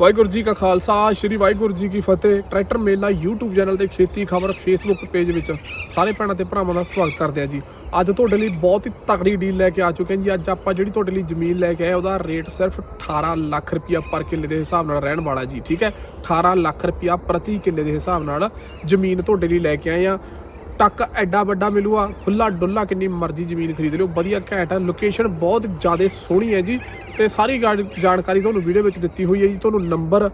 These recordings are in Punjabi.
ਵਾਹਿਗੁਰੂ ਜੀ ਕਾ ਖਾਲਸਾ, ਸ੍ਰੀ ਵਾਹਿਗੁਰੂ ਜੀ ਕੀ ਫਤਿਹ। ਟਰੈਕਟਰ ਮੇਲਾ YouTube ਚੈਨਲ ਤੇ ਖੇਤੀ ਖਬਰ Facebook ਪੇਜ ਵਿੱਚ ਸਾਰੇ ਭੈਣਾਂ ਤੇ ਭਰਾਵਾਂ ਦਾ ਸਵਾਗਤ ਕਰਦੇ ਆ ਜੀ। ਅੱਜ ਤੁਹਾਡੇ ਲਈ ਬਹੁਤ ਹੀ ਤਕੜੀ ਡੀਲ ਲੈ ਕੇ ਆ ਚੁੱਕੇ ਹਾਂ ਜੀ। ਅੱਜ ਆਪਾਂ ਜਿਹੜੀ ਤੁਹਾਡੇ ਲਈ ਜ਼ਮੀਨ ਲੈ ਕੇ ਆਏ, ਉਹਦਾ ਰੇਟ ਸਿਰਫ 18 ਲੱਖ ਰੁਪਇਆ ਪਰ ਕਿੱਲੇ ਦੇ ਹਿਸਾਬ ਨਾਲ ਰਹਿਣ ਵਾਲਾ ਜੀ, ਠੀਕ ਹੈ? 18 ਲੱਖ ਰੁਪਇਆ ਪ੍ਰਤੀ ਕਿੱਲੇ ਦੇ ਹਿਸਾਬ ਨਾਲ ਜ਼ਮੀਨ ਤੁਹਾਡੇ ਲਈ ਲੈ ਕੇ ਆਏ ਆ ਟੱਕ ਐਡਾ ਵੱਡਾ ਮਿਲੂਗਾ ਖੁੱਲਾ ਡੁੱਲਾ ਕਿੰਨੀ ਮਰਜ਼ੀ ਜ਼ਮੀਨ ਖਰੀਦ ਲਿਓ। ਵਧੀਆ ਘੈਂਟ ਹੈ ਲੋਕੇਸ਼ਨ ਬਹੁਤ ਜ਼ਿਆਦਾ ਸੋਹਣੀ ਹੈ ਜੀ। ਤੇ ਸਾਰੀ ਗਾੜ- ਜਾਣਕਾਰੀ ਤੁਹਾਨੂੰ ਵੀਡੀਓ ਵਿੱਚ ਦਿੱਤੀ ਹੋਈ ਹੈ ਜੀ। ਤੁਹਾਨੂੰ ਨੰਬਰ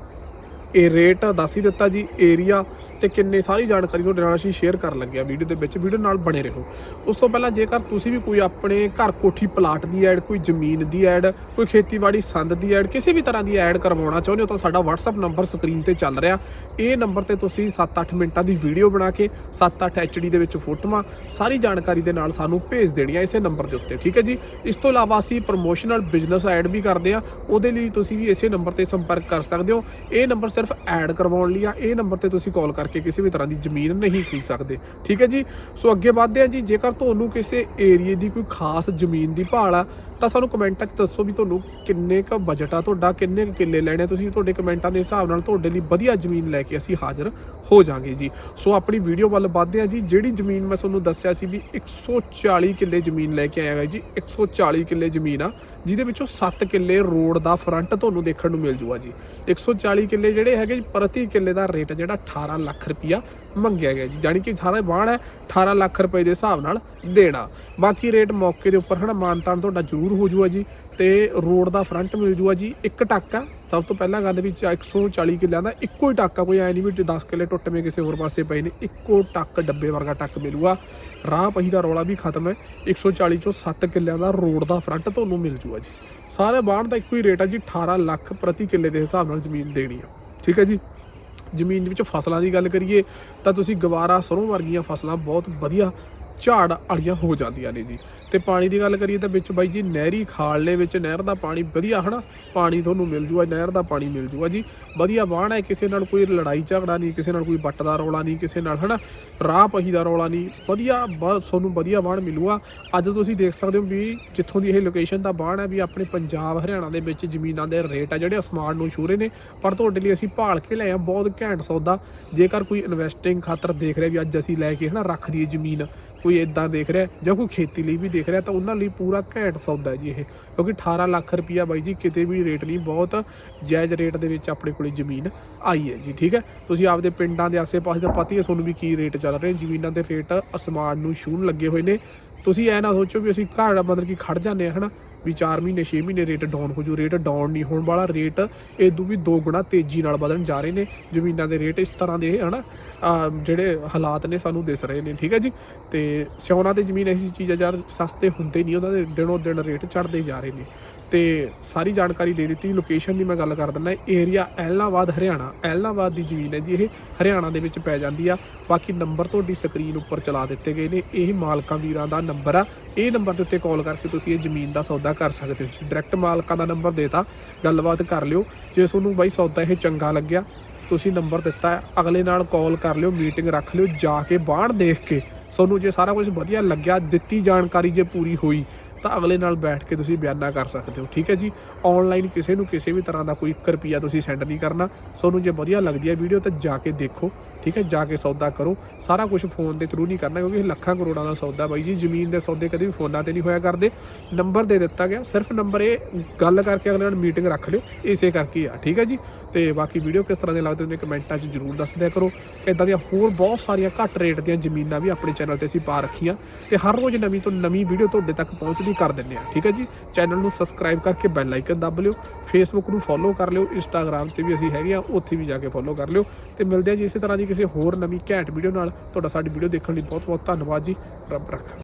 ਇਹ ਰੇਟ ਦੱਸ ਹੀ ਦਿੱਤਾ ਜੀ। ਏਰੀਆ ਤੇ ਕਿੰਨੇ ਸਾਰੀ ਜਾਣਕਾਰੀ ਤੁਹਾਡੇ ਨਾਲ ਅਸੀਂ ਸ਼ੇਅਰ ਕਰਨ ਲੱਗੇ ਆ ਵੀਡੀਓ ਦੇ ਵਿੱਚ। ਵੀਡੀਓ ਨਾਲ ਬਣੇ ਰਹੋ। ਉਸ ਤੋਂ ਪਹਿਲਾਂ ਜੇਕਰ ਤੁਸੀਂ ਵੀ ਕੋਈ ਆਪਣੇ ਘਰ ਕੋਠੀ ਪਲਾਟ ਦੀ ਐਡ ਕੋਈ ਜ਼ਮੀਨ ਦੀ ਐਡ ਕੋਈ ਖੇਤੀਬਾੜੀ ਸੰਦ ਦੀ ਐਡ ਕਿਸੇ ਵੀ ਤਰ੍ਹਾਂ ਦੀ ਐਡ ਕਰਵਾਉਣਾ ਚਾਹੁੰਦੇ ਹੋ ਤਾਂ ਸਾਡਾ WhatsApp ਨੰਬਰ ਸਕਰੀਨ ਤੇ ਚੱਲ ਰਿਹਾ। ਇਹ ਨੰਬਰ ਤੇ ਤੁਸੀਂ 7-8 ਮਿੰਟਾਂ ਦੀ ਵੀਡੀਓ ਬਣਾ ਕੇ 7-8 HD ਦੇ ਵਿੱਚ ਫੋਟੋਆਂ ਸਾਰੀ ਜਾਣਕਾਰੀ ਦੇ ਨਾਲ ਸਾਨੂੰ ਭੇਜ ਦੇਣੀਆਂ ਇਸੇ ਨੰਬਰ ਦੇ ਉੱਤੇ, ਠੀਕ ਹੈ ਜੀ? ਇਸ ਤੋਂ ਇਲਾਵਾ ਅਸੀਂ ਪ੍ਰੋਮੋਸ਼ਨਲ ਬਿਜ਼ਨਸ ਐਡ ਵੀ ਕਰਦੇ ਆ ਉਹਦੇ ਲਈ ਤੁਸੀਂ ਵੀ ਇਸੇ ਨੰਬਰ ਤੇ ਸੰਪਰਕ ਕਰ ਸਕਦੇ ਹੋ। ਇਹ ਨੰਬਰ ਸਿਰਫ ਐਡ ਕਰਵਾਉਣ ਲਈ ਆ। ਇਹ ਨੰਬਰ ਤੇ ਤੁਸੀਂ ਕਾਲ ਕਰਕੇ ਕਿਸੇ ਵੀ ਤਰ੍ਹਾਂ ਦੀ ਜ਼ਮੀਨ ਨਹੀਂ ਖਰੀਦ ਸਕਦੇ। ਠੀਕ ਹੈ ਜੀ? ਸੋ ਅੱਗੇ ਵਧਦੇ ਆ ਜੀ, ਜੇਕਰ ਤੁਹਾਨੂੰ ਕਿਸੇ ਏਰੀਏ ਦੀ ਕੋਈ ਖਾਸ ਜ਼ਮੀਨ ਦੀ ਭਾਲ ਆ ਤਾਂ ਸਾਨੂੰ ਕਮੈਂਟਾਂ 'ਚ ਦੱਸੋ ਵੀ ਤੁਹਾਨੂੰ ਕਿੰਨੇ ਕ ਬਜਟ ਆ ਤੁਹਾਡਾ, ਕਿੰਨੇ ਕੁ ਕਿੱਲੇ ਲੈਣੇ ਆ। ਤੁਸੀਂ, ਤੁਹਾਡੇ ਕਮੈਂਟਾਂ ਦੇ ਹਿਸਾਬ ਨਾਲ ਤੁਹਾਡੇ ਲਈ ਵਧੀਆ ਜ਼ਮੀਨ ਲੈ ਕੇ ਅਸੀਂ ਹਾਜ਼ਰ ਹੋ ਜਾਾਂਗੇ ਜੀ ਸੋ ਆਪਣੀ ਵੀਡੀਓ ਵੱਲ ਵਧਦੇ ਆ ਜੀ, ਜਿਹੜੀ ਜ਼ਮੀਨ ਮੈਂ ਤੁਹਾਨੂੰ ਦੱਸਿਆ ਸੀ ਵੀ 140 ਕਿੱਲੇ ਜ਼ਮੀਨ ਲੈ ਕੇ ਆਇਆ ਗਾ ਜੀ 140 ਕਿੱਲੇ ਜ਼ਮੀਨ ਆ, ਜਿਹਦੇ ਵਿੱਚੋਂ 7 ਕਿੱਲੇ ਰੋਡ ਦਾ ਫਰੰਟ ਤੁਹਾਨੂੰ ਦੇਖਣ ਨੂੰ ਮਿਲ ਜੂਗਾ ਜੀ 140 ਕਿੱਲੇ ਜਿਹੜੇ ਹੈਗੇ ਪ੍ਰਤੀ ਕਿੱਲੇ ਦਾ ਰੇਟ ਜਿਹੜਾ 18 ਲੱਖ ਰੁਪਇਆ ਮੰਗਿਆ ਗਿਆ ਜੀ, ਜਾਣੀ ਕਿ ਸਾਰਾ ਬਾਣ ਹੈ 18 ਲੱਖ ਰੁਪਏ ਦੇ ਹਿਸਾਬ ਨਾਲ ਦੇਣਾ ਬਾਕੀ ਰੇਟ ਮੌਕੇ ਦੇ ਉੱਪਰ ਹਨਾ, ਮਾਨਤਾਨ ਤੁਹਾਡਾ ਜ਼ਰੂਰ ਹੋ ਜੂਗਾ ਜੀ ਤੇ ਰੋਡ ਦਾ ਫਰੰਟ ਮਿਲ ਜੂਗਾ ਜੀ, ਇੱਕ ਟਾਕਾ। ਸਭ ਤੋਂ ਪਹਿਲਾਂ ਗੱਲ ਵਿੱਚ 140 ਕਿੱਲਿਆਂ ਦਾ ਇੱਕੋ ਹੀ ਟਾਕਾ, ਕੋਈ ਐ ਨਹੀਂ ਵੀ 10 ਕਿੱਲੇ ਟੁੱਟਵੇਂ ਕਿਸੇ ਹੋਰ ਪਾਸੇ ਪਏ ਨੇ, ਇੱਕੋ ਟੱਕ, ਡੱਬੇ ਵਰਗਾ ਟੱਕ ਮਿਲੂਗਾ। ਰਾਹ ਪਹੀ ਦਾ ਰੌਲਾ ਵੀ ਖਤਮ ਹੈ 140 ਚੋਂ 7 ਕਿੱਲਿਆਂ ਦਾ ਰੋਡ ਦਾ ਫਰੰਟ ਤੁਹਾਨੂੰ ਮਿਲ ਜੂਗਾ ਜੀ। ਸਾਰੇ ਬਾਣ ਦਾ ਇੱਕੋ ਹੀ ਰੇਟ ਆ ਜੀ 18 ਲੱਖ ਪ੍ਰਤੀ ਕਿੱਲੇ ਦੇ ਹਿਸਾਬ ਨਾਲ ਜ਼ਮੀਨ ਦੇਣੀ ਆ। ਠੀਕ ਹੈ ਜੀ? ਜ਼ਮੀਨ ਦੇ ਵਿੱਚ ਫਸਲਾਂ ਦੀ ਗੱਲ ਕਰੀਏ, ਤਾਂ ਤੁਸੀਂ ਗਵਾਰਾ ਸਰੋਂ ਵਰਗੀਆਂ ਫਸਲਾਂ ਬਹੁਤ ਵਧੀਆ ਝਾੜ ਵਾਲੀਆਂ ਹੋ ਜਾਂਦੀਆਂ ਨੇ ਜੀ। ਤੇ ਪਾਣੀ ਦੀ ਗੱਲ ਕਰੀਏ ਤਾਂ ਵਿੱਚ ਬਾਈ ਜੀ ਨਹਿਰੀ ਖਾਲਲੇ ਵਿੱਚ, ਨਹਿਰ ਦਾ ਪਾਣੀ ਵਧੀਆ ਹਨਾ, ਪਾਣੀ ਤੁਹਾਨੂੰ ਮਿਲ ਜੂਗਾ, ਨਹਿਰ ਦਾ ਪਾਣੀ ਮਿਲ ਜੂਗਾ ਜੀ। ਵਧੀਆ ਵਾਹਣ ਹੈ, ਕਿਸੇ ਨਾਲ ਕੋਈ ਲੜਾਈ ਝਗੜਾ ਨਹੀਂ, ਕਿਸੇ ਨਾਲ ਕੋਈ ਵੱਟ ਦਾ ਰੌਲਾ ਨਹੀਂ, ਕਿਸੇ ਨਾਲ ਹਨਾ, ਰਾਹ ਪਹੀ ਦਾ ਰੌਲਾ ਨਹੀਂ। ਵਧੀਆ ਬਹੁਤ ਤੁਹਾਨੂੰ ਵਧੀਆ ਵਾਹਣ ਮਿਲੂਗਾ। ਅੱਜ ਤੁਸੀਂ ਦੇਖ ਸਕਦੇ ਹੋ ਵੀ ਜਿੱਥੋਂ ਦੀ ਇਹ ਲੋਕੇਸ਼ਨ ਦਾ ਵਾਹਣ ਹੈ ਵੀ ਆਪਣੇ ਪੰਜਾਬ, ਹਰਿਆਣਾ ਦੇ ਵਿੱਚ ਜ਼ਮੀਨਾਂ ਦੇ ਰੇਟ ਆ ਜਿਹੜੇ ਅਸਮਾਨ ਨੂੰ ਛੂ ਨੇ। ਪਰ ਤੁਹਾਡੇ ਲਈ ਅਸੀਂ ਭਾਲ ਕੇ ਲਏ ਆ ਬਹੁਤ ਘੈਂਟ ਸੌਦਾ। ਜੇਕਰ ਕੋਈ ਇਨਵੈਸਟਿੰਗ ਖਾਤਰ ਦੇਖ ਰਿਹਾ ਵੀ ਅੱਜ ਅਸੀਂ ਲੈ ਕੇ ਹਨਾ ਰੱਖ ਦਈਏ ਜ਼ਮੀਨ, ਕੋਈ ਇਦਾਂ ਦੇਖ ਰਿਹਾ, ਜਾਂ ਕੋਈ ਖੇਤੀ ਲਈ ਵੀ ਦੇਖ ਰਿਹਾ ਤਾਂ ਉਹਨਾਂ ਲਈ ਪੂਰਾ ਘੈਂਟ ਸੌਦਾ ਹੈ ਜੀ ਇਹ। ਕਿਉਂਕਿ 18 ਲੱਖ ਰੁਪਈਆ ਬਾਈ ਜੀ, ਕਿਤੇ ਵੀ ਰੇਟ ਨਹੀਂ, ਬਹੁਤ ਜਾਇਜ਼ ਰੇਟ ਦੇ ਵਿੱਚ ਆਪਣੇ ਕੋਲੇ ਜ਼ਮੀਨ ਆਈ ਹੈ ਜੀ, ਠੀਕ ਹੈ? ਤੁਸੀਂ ਆਪਦੇ ਪਿੰਡਾਂ ਦੇ ਆਸੇ-ਪਾਸੇ ਦਾ ਪਤਾ ਹੀ ਹੈ ਤੁਹਾਨੂੰ ਵੀ ਕੀ ਰੇਟ ਚੱਲ ਰਹੇ ਜ਼ਮੀਨਾਂ ਦੇ ਰੇਟ ਅਸਮਾਨ ਨੂੰ ਛੂਹਣ ਲੱਗੇ ਹੋਏ ਨੇ। ਤੁਸੀਂ ਐ ਨਾ ਸੋਚੋ ਵੀ ਅਸੀਂ ਘਰ ਮਤਲਬ ਕਿ ਖੜ ਜਾਂਦੇ ਆ ਹਨਾ? ਵੀ 4 ਮਹੀਨੇ 6 ਮਹੀਨੇ ਰੇਟ ਡਾਊਨ ਹੋ ਜੂ। ਰੇਟ ਡਾਊਨ ਨਹੀਂ ਹੋਣ ਵਾਲਾ ਰੇਟ ਇਦੋਂ ਵੀ ਦੋ ਗੁਣਾ ਤੇਜ਼ੀ ਨਾਲ ਵਧਣ ਜਾ ਰਹੇ ਨੇ। ਜ਼ਮੀਨਾਂ ਦੇ ਰੇਟ ਇਸ ਤਰ੍ਹਾਂ ਦੇ, ਹਨਾ? ਅਹ ਜਿਹੜੇ ਹਾਲਾਤ ਨੇ ਸਾਨੂੰ ਦਿਸ ਰਹੇ ਨੇ, ਠੀਕ ਹੈ ਜੀ? ਤੇ ਸਿਉਣਾ ਤੇ ਜ਼ਮੀਨ ਐਸੀ ਚੀਜ਼ ਆ, ਯਾਰ ਸਸਤੇ ਹੁੰਦੇ ਨਹੀਂ, ਉਹਨਾਂ ਦੇ ਦਿਨੋਂ ਦਿਨ ਰੇਟ ਚੜਦੇ ਜਾ ਰਹੇ ਨੇ। ਤੇ ਸਾਰੀ ਜਾਣਕਾਰੀ ਦੇ ਦਿੱਤੀ ਲੋਕੇਸ਼ਨ ਦੀ ਮੈਂ ਗੱਲ ਕਰ ਦਿੰਦਾ ਏਰੀਆ ਐਲਨਾਬਾਦ, ਹਰਿਆਣਾ। ਐਲਨਾਬਾਦ ਦੀ ਜ਼ਮੀਨ ਹੈ ਜੀ, ਇਹ ਹਰਿਆਣਾ ਦੇ ਵਿੱਚ ਪੈ ਜਾਂਦੀ ਆ। ਬਾਕੀ ਨੰਬਰ ਤੁਹਾਡੀ ਸਕਰੀਨ ਉੱਪਰ ਚਲਾ ਦਿੱਤੇ ਗਏ ਨੇ, ਇਹ ਮਾਲਕਾਂ ਵੀਰਾਂ ਦਾ ਨੰਬਰ ਆ। ਇਹ ਨੰਬਰ ਦੇ ਉੱਤੇ ਕਾਲ ਕਰਕੇ ਤੁਸੀਂ ਇਹ ਜ਼ਮੀਨ ਦਾ ਸੌਦਾ ਕਰ ਸਕਦੇ ਹੋ ਜੀ। ਡਾਇਰੈਕਟ ਮਾਲਕਾਂ ਦਾ ਨੰਬਰ ਦੇਤਾ। ਗੱਲਬਾਤ ਕਰ ਲਿਓ। ਜੇ ਤੁਹਾਨੂੰ ਬਾਈ ਸੌਦਾ ਇਹ ਚੰਗਾ ਲੱਗਿਆ ਤੁਸੀਂ ਨੰਬਰ ਦਿੱਤਾ ਹੈ, ਅਗਲੇ ਨਾਲ ਕਾਲ ਕਰ ਲਿਓ ਮੀਟਿੰਗ ਰੱਖ ਲਿਓ ਜਾ ਕੇ ਬਾਹਰ ਦੇਖ ਕੇ। ਤੁਹਾਨੂੰ ਜੇ ਸਾਰਾ ਕੁਝ ਵਧੀਆ ਲੱਗਿਆ ਦਿੱਤੀ ਜਾਣਕਾਰੀ ਜੇ ਪੂਰੀ ਹੋਈ ਤਾਂ ਅਗਲੇ ਨਾਲ ਬੈਠ ਕੇ ਤੁਸੀਂ ਬਿਆਨਾ ਕਰ ਸਕਦੇ ਹੋ। ਠੀਕ ਹੈ ਜੀ? ਆਨਲਾਈਨ ਕਿਸੇ ਨੂੰ ਕਿਸੇ ਵੀ ਤਰ੍ਹਾਂ ਦਾ ਕੋਈ 1 ਰੁਪਿਆ ਤੁਸੀਂ ਸੈਂਡ ਨਹੀਂ ਕਰਨਾ। ਤੁਹਾਨੂੰ ਜੇ ਵਧੀਆ ਲੱਗਦੀ ਹੈ ਵੀਡੀਓ ਤਾਂ ਜਾ ਕੇ ਦੇਖੋ। ਠੀਕ ਹੈ, ਜਾ ਕੇ ਸੌਦਾ ਕਰੋ। ਸਾਰਾ ਕੁਝ ਫੋਨ ਦੇ ਥਰੂ ਨਹੀਂ ਕਰਨਾ ਕਿਉਂਕਿ ਇਹ ਲੱਖਾਂ ਕਰੋੜਾਂ ਦਾ ਸੌਦਾ ਬਾਈ ਜੀ, ਜ਼ਮੀਨ ਦੇ ਸੌਦੇ ਕਦੇ ਵੀ ਫੋਨਾਂ ਤੇ ਨਹੀਂ ਹੋਇਆ ਕਰਦੇ। ਨੰਬਰ ਦੇ ਦਿੱਤਾ ਗਿਆ, ਸਿਰਫ ਨੰਬਰ ਇਹ, ਗੱਲ ਕਰਕੇ ਅਗਲੇ ਨਾਲ ਮੀਟਿੰਗ ਰੱਖ ਲਿਓ, ਇਸੇ ਕਰਕੇ ਆ, ਠੀਕ ਹੈ ਜੀ। ਤੇ ਬਾਕੀ ਵੀਡੀਓ ਕਿਸ ਤਰ੍ਹਾਂ ਦੇ ਲੱਗਦੇ ਨੇ ਕਮੈਂਟਾਂ 'ਚ ਜਰੂਰ ਦੱਸ ਦਿਆ ਕਰੋ। ਇਦਾਂ ਦੀਆਂ ਹੋਰ ਬਹੁਤ ਸਾਰੀਆਂ ਘੱਟ ਰੇਟ ਦੀਆਂ ਜ਼ਮੀਨਾਂ ਵੀ ਆਪਣੇ ਚੈਨਲ ਤੇ ਅਸੀਂ ਪਾ ਰੱਖੀਆਂ। ਤੇ ਹਰ ਰੋਜ਼ ਨਵੀਂ ਤੋਂ ਨਵੀਂ ਵੀਡੀਓ ਤੁਹਾਡੇ ਤੱਕ ਪਹੁੰਚਦੀ ਕਰ ਦਿੰਦੇ ਆ, ਠੀਕ ਹੈ ਜੀ। ਚੈਨਲ ਨੂੰ ਸਬਸਕ੍ਰਾਈਬ ਕਰਕੇ ਬੈਲ ਆਈਕਨ ਦੱਬ ਲਿਓ ਫੇਸਬੁੱਕ ਨੂੰ ਫੋਲੋ ਕਰ ਲਿਓ ਇੰਸਟਾਗ੍ਰam ਤੇ ਵੀ ਅਸੀਂ ਹੈਗੇ ਆ, ਉੱਥੇ ਵੀ ਜਾ ਕੇ ਫੋਲੋ ਕਰ ਲਿਓ। ਤੇ ਮਿਲਦੇ ਆ ਜੀ ਇਸੇ ਤਰ੍ਹਾਂ ਦੀ ਕਿਸੇ ਹੋਰ ਨਵੀਂ ਘੈਂਟ ਵੀਡੀਓ ਨਾਲ ਤੁਹਾਡਾ ਸਾਡੀ ਵੀਡੀਓ ਦੇਖਣ ਲਈ ਬਹੁਤ ਬਹੁਤ ਧੰਨਵਾਦ ਜੀ। ਰੱਬ ਰੱਖਾ